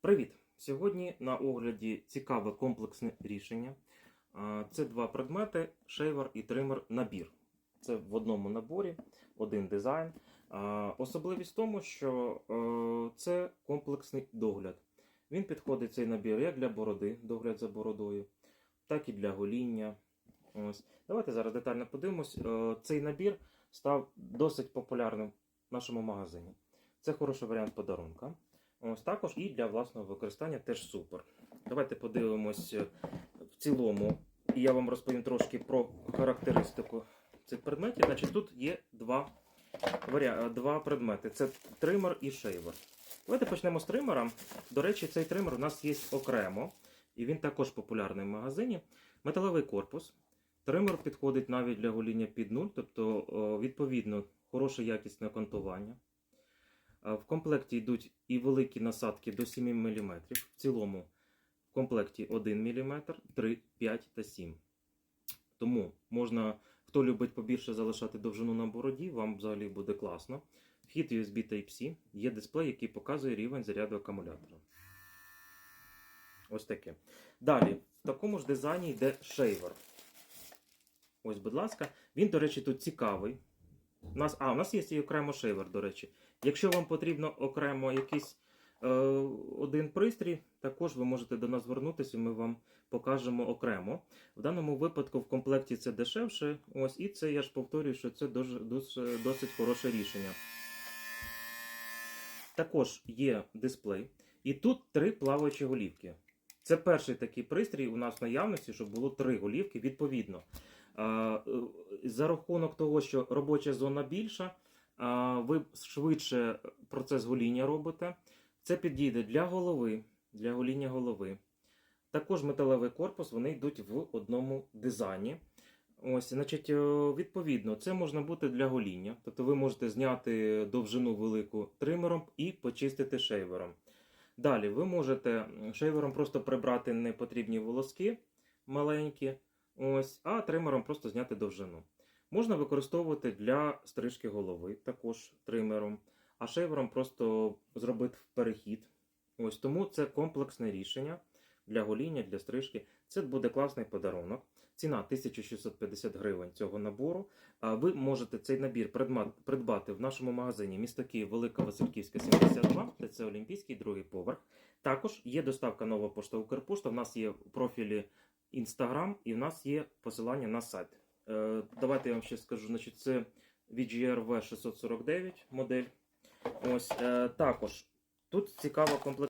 Привіт! Сьогодні на огляді цікаве комплексне рішення. Це два предмети: шейвер і тример набір. Це в одному наборі, один дизайн. Особливість в тому, що е, це комплексний догляд. Він підходить цей набір як для бороди, догляд за бородою, так і для гоління. Ось. Давайте зараз детально подивимось. Е, Цей набір став досить популярним в нашому магазині. Це хороший варіант подарунка. Ось також і для власного використання теж супер. Давайте подивимось е, в цілому, і я вам розповім трошки про характеристику цих предметів. Значить, тут є два, е, два предмети: це тример і шейвер. Давайте почнемо з тримера. До речі, цей тример у нас є окремо, і він також популярний в магазині. Металевий корпус. Тример підходить навіть для гоління під нуль, тобто, е, відповідно, хороше якісне окантування. В комплекті йдуть і великі насадки до 7 мм. В цілому в комплекті 1 мм, 3, 5 та 7. Тому можна, хто любить побільше залишати довжину на бороді, вам взагалі буде класно. Вхід USB Type-C, є дисплей, який показує рівень заряду акумулятора. Ось таке. Далі, в такому ж дизайні йде шейвер. Ось, будь ласка. Він, до речі, тут цікавий. У нас, а, у нас є і окремо шейвер, до речі. Якщо вам потрібно окремо якийсь е, один пристрій, також ви можете до нас звернутися, і ми вам покажемо окремо. В даному випадку в комплекті це дешевше. Ось, і це я ж повторюю, що це дуже, дуже, досить хороше рішення. Також є дисплей. І тут три плаваючі голівки. Це перший такий пристрій у нас в наявності, щоб було три голівки відповідно. Е, За рахунок того, що робоча зона більша, ви швидше процес гоління робите. Це підійде для голови, для гоління голови. Також металевий корпус, вони йдуть в одному дизайні. Ось, значить, е, відповідно, це можна бути для гоління. Тобто ви можете зняти довжину велику тримером і почистити шейвером. Далі ви можете шейвером просто прибрати непотрібні волоски маленькі, ось, а тримером просто зняти довжину. Можна використовувати для стрижки голови, також тримером, а шейвером просто зробити перехід. Ось тому це комплексне рішення для гоління, для стрижки. Це буде класний подарунок. Ціна 1650 гривень цього набору. Ви можете цей набір придбати в нашому магазині місто Київ, Велика Васильківська, 72, де це Олімпійський, другий поверх. Також є доставка нова пошта Укрпошта. В нас є профілі Instagram і в нас є посилання на сайт. Е, Давайте я вам ще скажу. Значить, це VGR V649 модель. Ось е, також тут цікава комплектація.